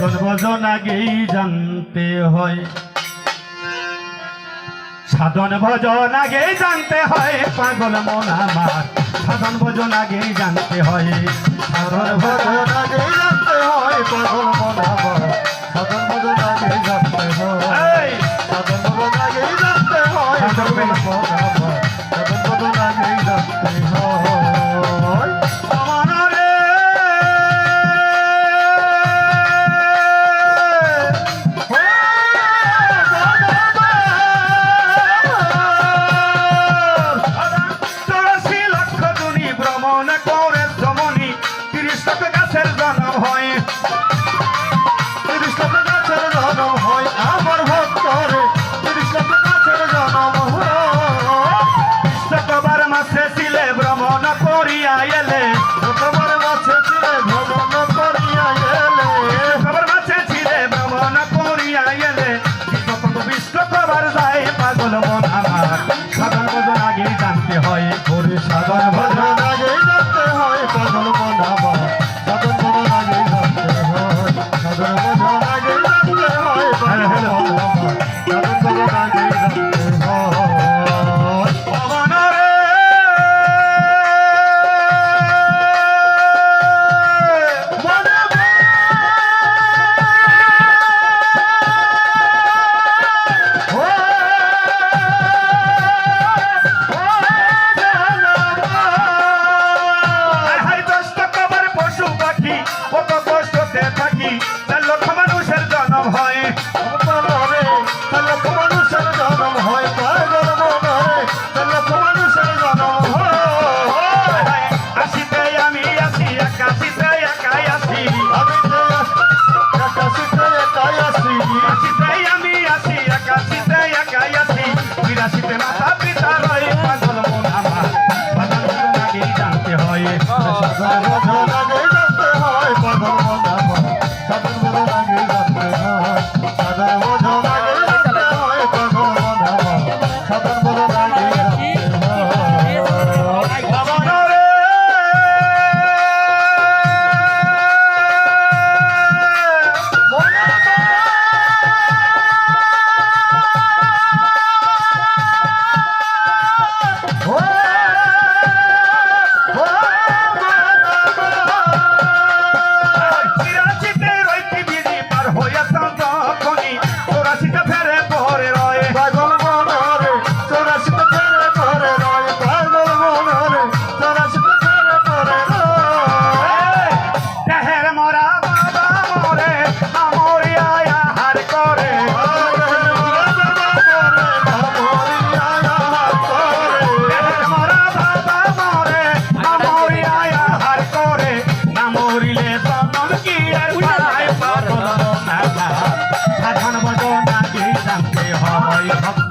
সাধন ভজন আগেই জানতে হয়। সাধন ভজন আগেই জানতে হয় পাগল মন আমার। সাধন ভজন আগেই জানতে হয়। সাধন ভজন আগেই জানতে হয় পাগল মন আমার। সাধন ভজন আগেই জানতে হয়। সাধন ভজন আগেই জানতে হয় ভ্রমণ করে জমনি তিরিশ লক্ষ গাছের জন্ম হয়। তিরিশ লক্ষ গাছের জন্ম হয় আমার ভক্তরে। তিরিশ লক্ষ গাছের জন্ম শতবার মাসে ছিলে ভ্রমণ করিয়া এলে। তোমার মাঝে ছিলে ভ্রমণ করিয়া এলে। খবর মাসে ছিলে ভ্রমণ করিয়া এলে। বিশ্বকবার যায় পাগল মন আমার। ভজন আগে জানতে হয় ওরে সাধন চার লক্ষ মানুষের জন্ম হয়। মানুষের জন্ম হয় পাগল মনে লক্ষ মানুষের জন্ম হয়। আসিতে আমি আসি একাশিতে একাই আসি। আমি যে আকাশিতে একাই আসি। আসিতে আমি আসি একাশিতে একাই আসি। বিরাশিতে মাতা পিতা রয় পাগল মন আমার। পাগল জানতে হয়। জানতে হয়।